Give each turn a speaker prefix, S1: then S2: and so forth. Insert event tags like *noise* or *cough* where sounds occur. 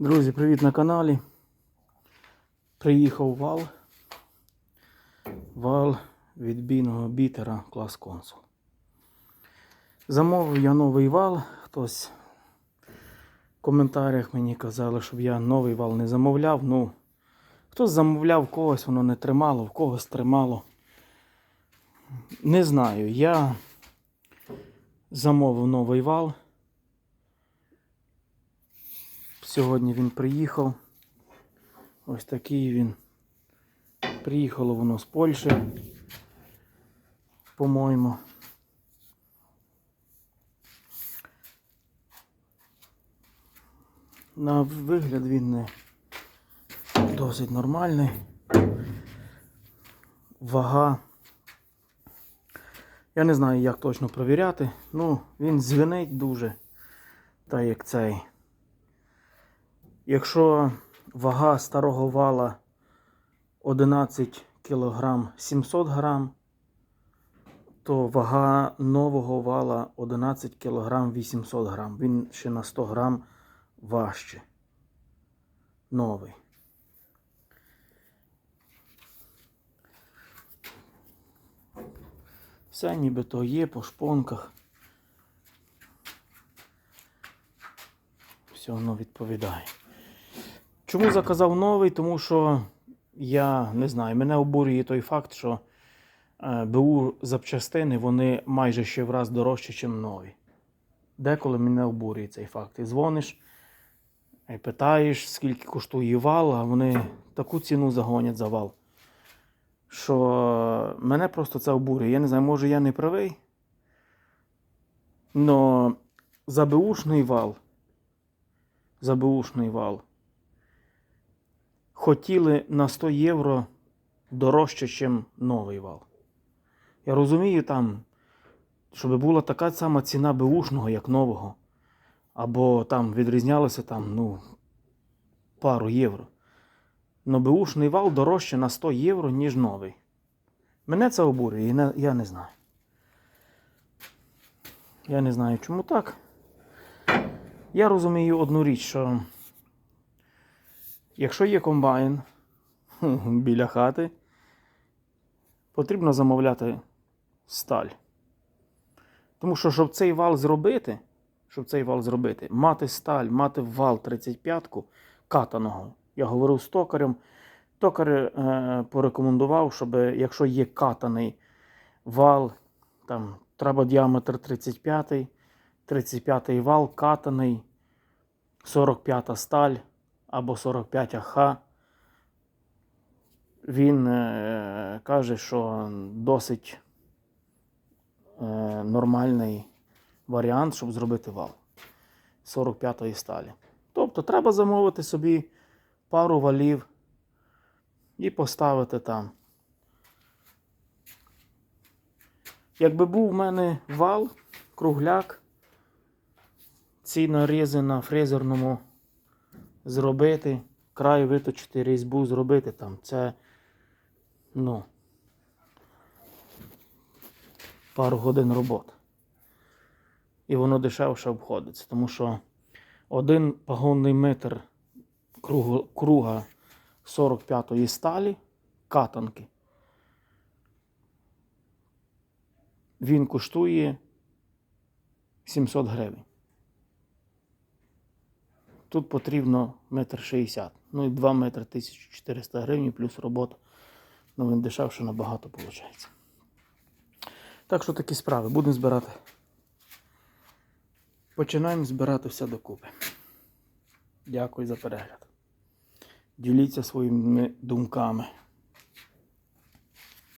S1: Друзі, привіт на каналі. Приїхав вал. Вал відбійного бітера клас консул. Замовив я новий вал. Хтось в коментарях мені казали, щоб я новий вал не замовляв. Ну, хтось замовляв, когось воно не тримало, в когось тримало. Не знаю. Я замовив новий вал. Сьогодні він приїхав. Ось такий він. Приїхало воно з Польщі, по-моєму. На вигляд він не досить нормальний. Вага. Я не знаю, як точно провіряти. Ну, він дзвенить дуже. Та як цей. Якщо вага старого вала 11 кг 700 грам, то вага нового вала 11 кг 800 грам. Він ще на 100 грам важче. Новий. Все нібито є по шпонках. Все воно відповідає. Чому заказав новий? Тому що я не знаю, мене обурює той факт, що е, БУ запчастини вони майже ще в раз дорожчі, ніж нові. Деколи мене обурює цей факт. І дзвониш і питаєш, скільки коштує вал, а вони таку ціну загонять за вал. Що мене просто це обурює. Я не знаю, може я не правий. Но за беушний вал. За беушний вал хотіли на 100 євро дорожче, ніж новий вал. Я розумію там, щоб була така сама ціна беушного, як нового. Або там відрізнялося там, ну, пару євро. Но беушний вал дорожче на 100 євро, ніж новий. Мене це обурює, і я не знаю. Я не знаю, чому так. Я розумію одну річ, що Якщо є комбайн *laughs* біля хати, потрібно замовляти сталь. Тому що, щоб цей вал зробити, щоб цей вал зробити, мати сталь, мати вал 35-ку катаного. Я говорив з токарем. Токар е, порекомендував, щоб якщо є катаний вал, там треба діаметр 35, 35 вал, катаний, 45 сталь або 45 АХ. Він е, каже, що досить е, нормальний варіант, щоб зробити вал 45-ї сталі. Тобто треба замовити собі пару валів і поставити там. Якби був в мене вал, кругляк, ці нарізи на фрезерному зробити, край виточити, різьбу зробити там. Це, ну, пару годин роботи. І воно дешевше обходиться, тому що один пагонний метр круга 45-ї сталі, катанки, він коштує 700 гривень. Тут потрібно метр шістдесят. Ну і 2 метри 1400 гривень плюс робота. Ну він дешевше набагато виходить. Так що такі справи. Будемо збирати. Починаємо збирати все докупи. Дякую за перегляд. Діліться своїми думками.